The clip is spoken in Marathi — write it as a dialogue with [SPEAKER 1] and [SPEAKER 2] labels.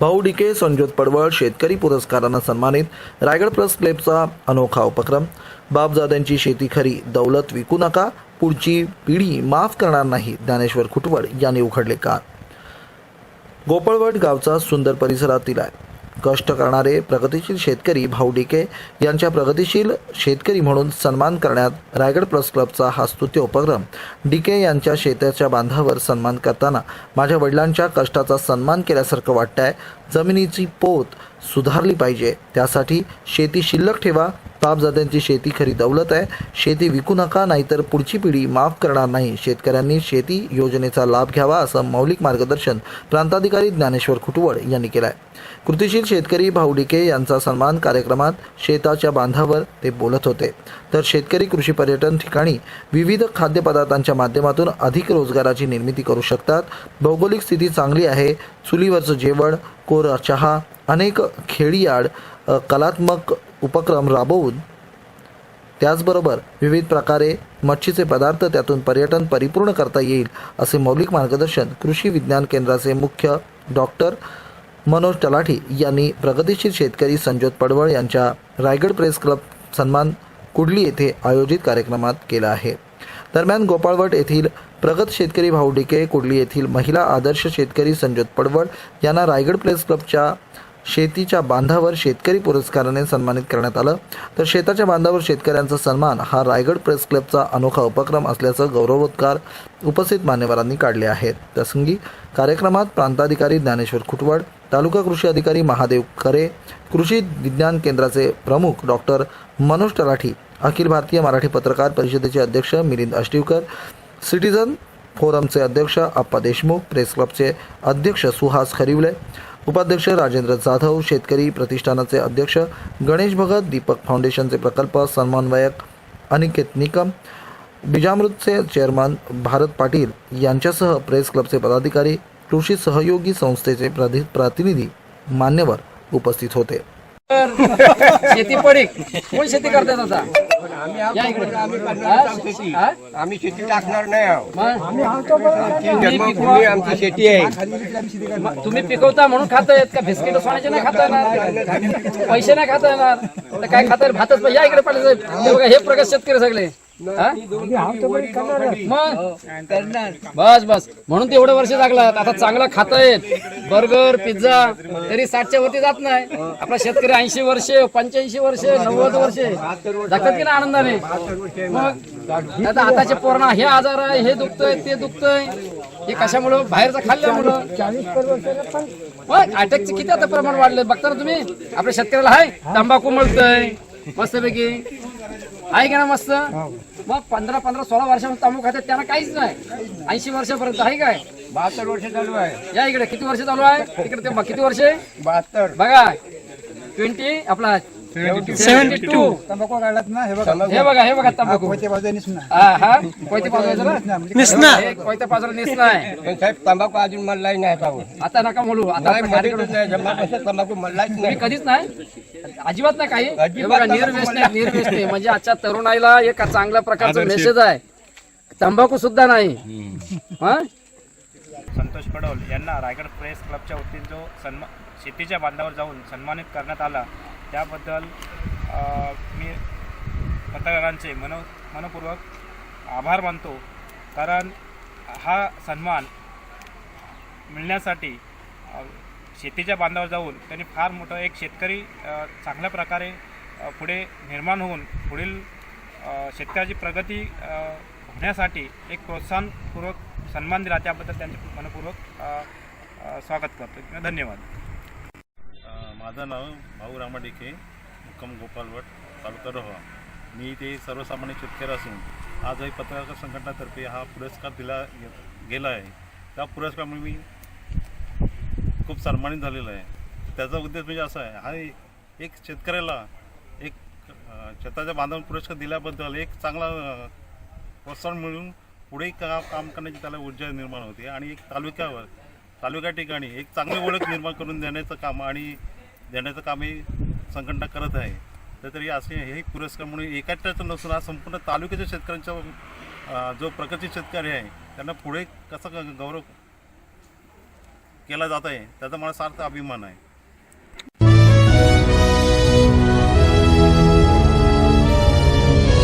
[SPEAKER 1] भाऊ डिके संजोत पडवळ शेतकरी पुरस्कारानं सन्मानित रायगड प्रेस क्लेबचा अनोखा उपक्रम. बापजाद्यांची शेती खरी दौलत विकू नका पुढची पिढी माफ करणार नाही ज्ञानेश्वर खुटवड यांनी उघडले का गोपळवट गावचा सुंदर परिसरातील आहे. कष्ट करणारे प्रगतिशील शेतकरी भाऊ डिके यांच्या प्रगतिशील शेतकरी म्हणून सन्मान करण्यात रायगड प्रेस क्लबचा हा स्तुत्य उपक्रम डिके यांच्या शेताच्या बांधावर सन्मान करताना माझ्या वडिलांच्या कष्टाचा सन्मान केल्यासारखं वाटतं आहे जमिनीची पोत सुधारली पाहिजे. त्यासाठी शेती शिल्लक ठेवा. बापजाद्यांची शेती खरी दौलत आहे. शेती विकू नका नाहीतर पुढची पिढी माफ करणार नाही. शेतकऱ्यांनी शेती योजनेचा लाभ घ्यावा असं मौलिक मार्गदर्शन प्रांताधिकारी ज्ञानेश्वर खुटवड यांनी केलं आहे कृतीशील शेतकरी भाऊ डिके यांचा सन्मान कार्यक्रमात शेताच्या बांधावर ते बोलत होते. तर शेतकरी कृषी पर्यटन ठिकाणी विविध खाद्यपदार्थांच्या माध्यमातून अधिक रोजगाराची निर्मिती करू शकतात. भौगोलिक स्थिती चांगली आहे. चुलीवरचं जेवण कोरा चहा अनेक खेडीयाड आड कलात्मक उपक्रम राबवून त्याचबरोबर विविध प्रकारे मच्छीचे पदार्थ त्यातून पर्यटन परिपूर्ण करता येईल असे मौलिक मार्गदर्शन कृषी विज्ञान केंद्राचे मुख्य डॉक्टर मनोज तलाठी यांनी प्रगतीशील शेतकरी संजोत पडवळ यांच्या रायगड प्रेस क्लब सन्मान कुडली येथे आयोजित कार्यक्रमात केला आहे. दरम्यान गोपाळवट येथील प्रगत शेतकरी भाऊ डिके कुडली येथील महिला आदर्श शेतकरी संजोत पडवळ यांना रायगड प्रेस क्लबच्या शेतीच्या बांधावर शेतकरी पुरस्काराने सन्मानित करण्यात आलं. तर शेताच्या बांधावर शेतकऱ्यांचा सन्मान हा रायगड प्रेस क्लबचा अनोखा उपक्रम असल्याचं गौरवोद्गार उपस्थित मान्यवरांनी काढले आहेत. प्रसंगी कार्यक्रमात प्रांताधिकारी ज्ञानेश्वर खुटवड तालुका कृषी अधिकारी महादेव खरे कृषी विज्ञान केंद्राचे प्रमुख डॉक्टर मनोज तलाठी अखिल भारतीय मराठी पत्रकार परिषदेचे अध्यक्ष मिलिंद अष्टीवकर सिटीजन फोरमचे अध्यक्ष आप्पा देशमुख प्रेस क्लबचे अध्यक्ष सुहास खरिवले उपाध्यक्ष राजेंद्र जाधव शेतकरी प्रतिष्ठानाचे अध्यक्ष गणेश भगत दीपक फाउंडेशनचे प्रकल्प समन्वयक अनिकेत निकम बीजामृतचे चेअरमन भारत पाटील यांच्यासह प्रेस क्लबचे पदाधिकारी कृषी सहयोगी संस्थेचे प्रतिनिधी मान्यवर उपस्थित होते.
[SPEAKER 2] शेती पडीक. कोण शेती करतात आता?
[SPEAKER 3] आम्ही शेती. टाकणार नाही आहोत. आमची शेती आहे.
[SPEAKER 2] तुम्ही पिकवता म्हणून खाता येत का? बिस्किट सोन्याचे नाही खाता येणार. पैसे नाही खाता येणार. काय खाता येईल भातच या इकडे साहेब. हे बघा हे प्रगत शेतकरी सगळे. बस बस. म्हणून ते एवढे वर्ष लागलात. आता चांगला खाता येत बर्गर पिझ्झा तरी साठच्या वरती जात नाही. आपला शेतकरी ऐंशी वर्षे पंच्याऐंशी वर्षे नव्वद वर्षे. जगतात की ना आनंदाने? मग? आता आताचे पोरणा हे आजार आहे हे दुखतंय ते दुखतंय. हे कशामुळं? बाहेरचं खाल्ल्यामुळं. मग अटॅकचे किती आता प्रमाण वाढले बघता ना तुम्ही? आपल्या शेतकऱ्याला आहे तंबाखू मिळतंय मस्तपैकी. आहे का ना मस्त? मग पंधरा पंधरा सोळा वर्षापासून तंबाखू खात्यात त्यांना काहीच नाही. ऐंशी वर्षापर्यंत आहे काय?
[SPEAKER 3] बहात्तर वर्ष चालू आहे.
[SPEAKER 2] या इकडे किती वर्ष चालू आहे? इकडे ते बघ, किती वर्षे?
[SPEAKER 3] बहात्तर.
[SPEAKER 2] बघा. ट्वेंटी आपला सेव्हन्टी टू.
[SPEAKER 4] तंबाखू काढलात ना? हे बघा.
[SPEAKER 2] हे बघा हे बघा तंबाखू.
[SPEAKER 4] कोणत्या बाजूने सुना
[SPEAKER 2] हा हा. कोयते पाजवायचं ना हे कोयते पाजवायला निस नाही
[SPEAKER 3] पण साहेब तंबाखू अजून मल्लाही नाही पाहू.
[SPEAKER 2] आता नका बोलू आता
[SPEAKER 3] नाही
[SPEAKER 2] आपण
[SPEAKER 3] मध्ये
[SPEAKER 2] कार्यक्रम-
[SPEAKER 3] नाही. जन्मापासून तंबाखू मल्लाच
[SPEAKER 2] तुम्ही
[SPEAKER 3] नाही.
[SPEAKER 2] कधीच नाही? अजिबात नाही काही. हे बघा निर्व्यसने निर्व्यसने म्हणजे आजच्या तरुणाईला एक चांगल्या प्रकारचा मेसेज आहे. तंबाखू सुद्धा नाही. हा?
[SPEAKER 5] संतोष पडोल यांना रायगड प्रेस क्लबच्या वतीने जो सन्मा शेतीच्या बांधावर जाऊन सन्मानित करण्यात आला त्याबद्दल मी पत्रकारांचे मनो मनपूर्वक आभार मानतो. कारण हा सन्मान मिळण्यासाठी शेतीच्या बांधावर जाऊन त्यांनी फार मोठं एक शेतकरी चांगल्या प्रकारे पुढे निर्माण होऊन पुढील शेतकऱ्याची प्रगती होण्यासाठी एक प्रोत्साहनपूर्वक सन्मान दिला. त्याबद्दल त्यांचे मनपूर्वक स्वागत करतो. धन्यवाद.
[SPEAKER 6] माझं नाव भाऊ रामा डिके गोपाल गोपालवट तालुका रोहा. मी ते सर्वसामान्य शेतकरी असून आजही पत्रकार संघटनातर्फे हा पुरस्कार दिला गे- गेला आहे. त्या पुरस्कारामुळे मी खूप सन्मानित झालेला आहे. त्याचा उद्देश म्हणजे असा आहे हा एक शेतकऱ्याला एक शेताच्या बांधावर पुरस्कार दिल्याबद्दल एक चांगला प्रोत्साहन मिळून पुढे का काम करण्याची त्याला ऊर्जा निर्माण होते. आणि एक तालुक्यावर तालुक्या ठिकाणी एक चांगली ओळख निर्माण करून देण्याचं काम आणि देण्याचं काम ही संघटना करत आहे. तर तरी असे हे पुरस्कार म्हणून एकाच नसून हा संपूर्ण तालुक्याच्या शेतकऱ्यांचा जो प्रगती शेतकरी आहे त्यांना पुढे कसा गौरव केला जात आहे त्याचा मला सार्थ अभिमान आहे.